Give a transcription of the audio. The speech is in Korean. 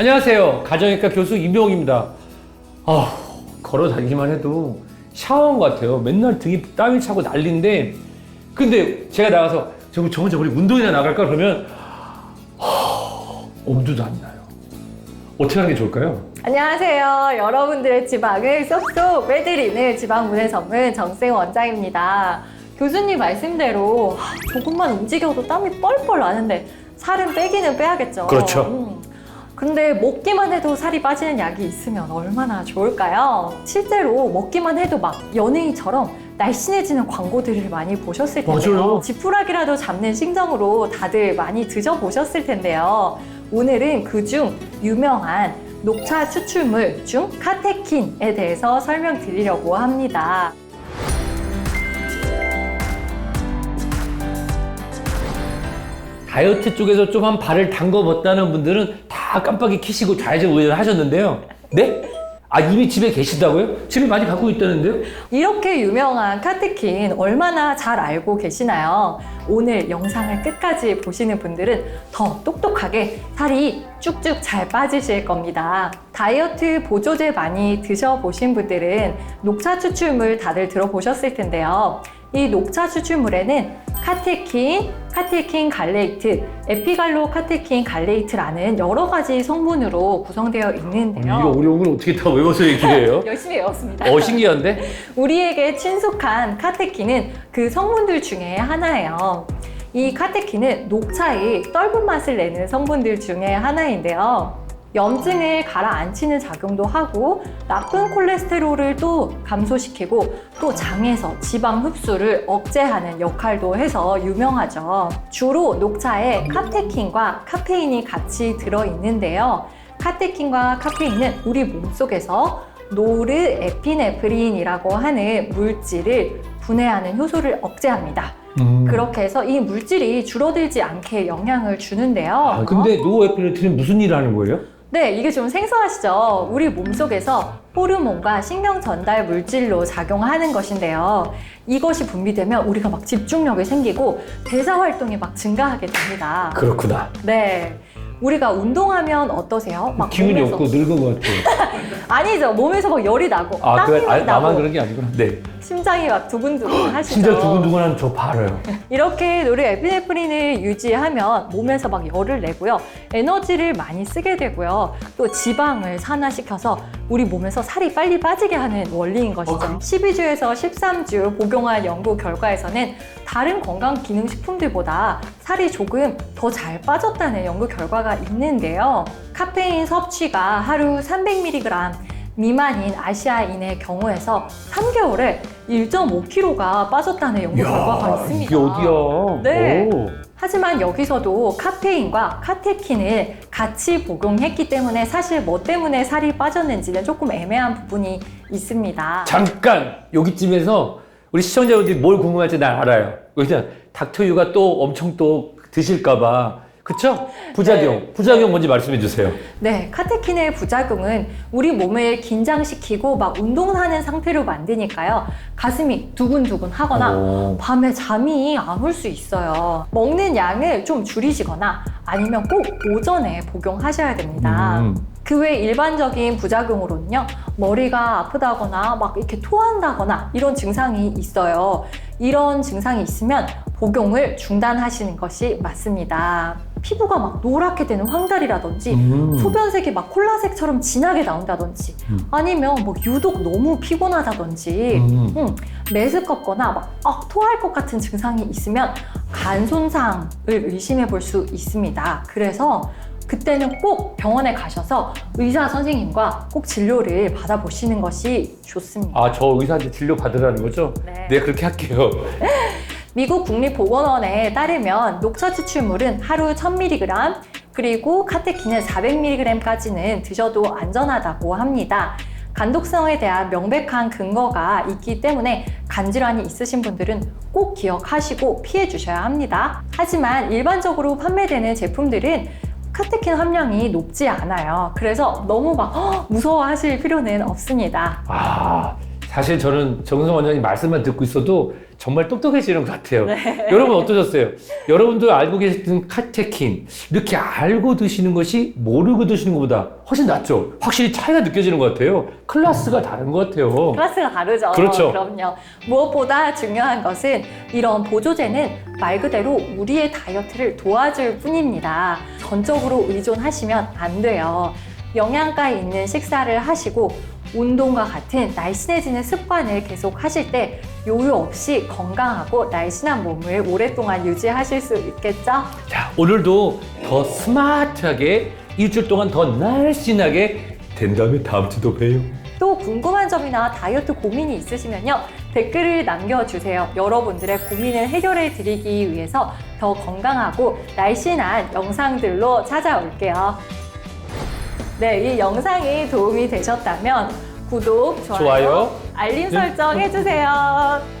안녕하세요. 가정의과 교수 임병욱입니다. 아, 걸어 다니기만 해도 샤워한 것 같아요. 맨날 등이 땀이 차고 난리인데, 근데 제가 나가서 저, 저 먼저 우리 운동이나 나갈까 그러면 하, 엄두도 안 나요. 어떻게 하는 게 좋을까요? 안녕하세요. 여러분들의 지방을 쏙쏙 빼드리는 지방문의 전문 정생 원장입니다. 교수님 말씀대로 하, 조금만 움직여도 땀이 뻘뻘 나는데 살은 빼기는 빼야겠죠. 그렇죠. 음. 근데 먹기만 해도 살이 빠지는 약이 있으면 얼마나 좋을까요? 실제로 먹기만 해도 막 연예인처럼 날씬해지는 광고들을 많이 보셨을 텐데요. 맞아요. 지푸라기라도 잡는 심정으로 다들 많이 드셔보셨을 텐데요. 오늘은 그중 유명한 녹차 추출물 중 카테킨에 대해서 설명드리려고 합니다. 다이어트 쪽에서 좀 한 발을 담궈봤다는 분들은 다 깜빡이 켜시고 좌회전 우회전 하셨는데요. 네? 아, 이미 집에 계시다고요? 집에 많이 갖고 있다는데요? 이렇게 유명한 카테킨 얼마나 잘 알고 계시나요? 오늘 영상을 끝까지 보시는 분들은 더 똑똑하게 살이 쭉쭉 잘 빠지실 겁니다. 다이어트 보조제 많이 드셔보신 분들은 녹차 추출물 다들 들어보셨을 텐데요. 이 녹차 추출물에는 카테킨, 카테킨 갈레이트, 에피갈로 카테킨 갈레이트라는 여러 가지 성분으로 구성되어 있는데요. 이거 어려운 걸 어떻게 다 외워서 얘기를 해요? 열심히 외웠습니다. 어, 신기한데? 우리에게 친숙한 카테킨은 그 성분들 중에 하나예요. 이 카테킨은 녹차의 떫은 맛을 내는 성분들 중에 하나인데요. 염증을 가라앉히는 작용도 하고 나쁜 콜레스테롤을 또 감소시키고 또 장에서 지방 흡수를 억제하는 역할도 해서 유명하죠. 주로 녹차에 카테킨과 카페인이 같이 들어있는데요. 카테킨과 카페인은 우리 몸속에서 노르에피네프린이라고 하는 물질을 분해하는 효소를 억제합니다. 음. 그렇게 해서 이 물질이 줄어들지 않게 영향을 주는데요. 아, 근데 노에피네틴은 무슨 일 하는 거예요? 네, 이게 좀 생소하시죠? 우리 몸속에서 호르몬과 신경 전달 물질로 작용하는 것인데요. 이것이 분비되면 우리가 막 집중력이 생기고 대사 활동이 막 증가하게 됩니다. 그렇구나. 네. 우리가 운동하면 어떠세요? 막 기운이 몸에서- 없고 늙은 것 같아요. 아니죠. 몸에서 막 열이 나고 아, 땀이 그래? 아, 나고 나만 그런 게 아니구나. 네. 심장이 막 두근두근 하시죠. 진짜 두근두근한 저 봐요. 이렇게 노르에피네프린을 유지하면 몸에서 막 열을 내고요. 에너지를 많이 쓰게 되고요. 또 지방을 산화시켜서 우리 몸에서 살이 빨리 빠지게 하는 원리인 것이죠. 어, 그- 12주에서 13주 복용한 연구 결과에서는 다른 건강 기능식품들보다 살이 조금 더 잘 빠졌다는 연구 결과가 있는데요. 카페인 섭취가 하루 300mg 미만인 아시아인의 경우에서 3개월에 1.5kg가 빠졌다는 연구 결과가 있습니다. 이게 어디야? 네. 오. 하지만 여기서도 카페인과 카테킨을 같이 복용했기 때문에 사실 뭐 때문에 살이 빠졌는지는 조금 애매한 부분이 있습니다. 잠깐 여기쯤에서 우리 시청자분들이 뭘 궁금할지 난 알아요. 그냥 닥터유가 또 엄청 또 드실까봐 그쵸? 부작용 네. 부작용 뭔지 말씀해 주세요. 네, 카테킨의 부작용은 우리 몸을 긴장시키고 막 운동하는 상태로 만드니까요. 가슴이 두근두근 하거나 오. 밤에 잠이 안 올 수 있어요. 먹는 양을 좀 줄이시거나 아니면 꼭 오전에 복용하셔야 됩니다. 음. 그외 일반적인 부작용으로는요, 머리가 아프다거나 막 이렇게 토한다거나 이런 증상이 있어요. 이런 증상이 있으면 복용을 중단하시는 것이 맞습니다. 피부가 막 노랗게 되는 황달이라든지 음. 소변색이 막 콜라색처럼 진하게 나온다든지 음. 아니면 뭐 유독 너무 피곤하다든지 음. 음, 메스껍거나 막 아, 토할 것 같은 증상이 있으면 간 손상을 의심해 볼 수 있습니다. 그래서 그때는 꼭 병원에 가셔서 의사 선생님과 꼭 진료를 받아보시는 것이 좋습니다. 아, 저 의사한테 진료 받으라는 거죠? 네. 네, 그렇게 할게요. 미국 국립보건원에 따르면 녹차 추출물은 하루 1000mg 그리고 카테킨은 400mg까지는 드셔도 안전하다고 합니다. 간독성에 대한 명백한 근거가 있기 때문에 간질환이 있으신 분들은 꼭 기억하시고 피해 주셔야 합니다. 하지만 일반적으로 판매되는 제품들은 카테킨 함량이 높지 않아요. 그래서 너무 막 "헉, 무서워하실 필요는 없습니다. 아, 사실 저는 정성 원장님 말씀만 듣고 있어도 정말 똑똑해지는 것 같아요. 네. 여러분 어떠셨어요? 여러분도 알고 계셨던 카테킨 이렇게 알고 드시는 것이 모르고 드시는 것보다 훨씬 낫죠. 확실히 차이가 느껴지는 것 같아요. 클래스가 다른 것 같아요. 클래스가 다르죠. 그렇죠. 그럼요. 무엇보다 중요한 것은 이런 보조제는 말 그대로 우리의 다이어트를 도와줄 뿐입니다. 전적으로 의존하시면 안 돼요. 영양가 있는 식사를 하시고 운동과 같은 날씬해지는 습관을 계속 하실 때 요요 없이 건강하고 날씬한 몸을 오랫동안 유지하실 수 있겠죠? 자, 오늘도 더 스마트하게 일주일 동안 더 날씬하게 된 다음에 다음 주도 봬요. 또 궁금한 점이나 다이어트 고민이 있으시면요. 댓글을 남겨주세요. 여러분들의 고민을 해결해 드리기 위해서 더 건강하고 날씬한 영상들로 찾아올게요. 네, 이 영상이 도움이 되셨다면 구독, 좋아요, 좋아요. 알림 설정 해주세요.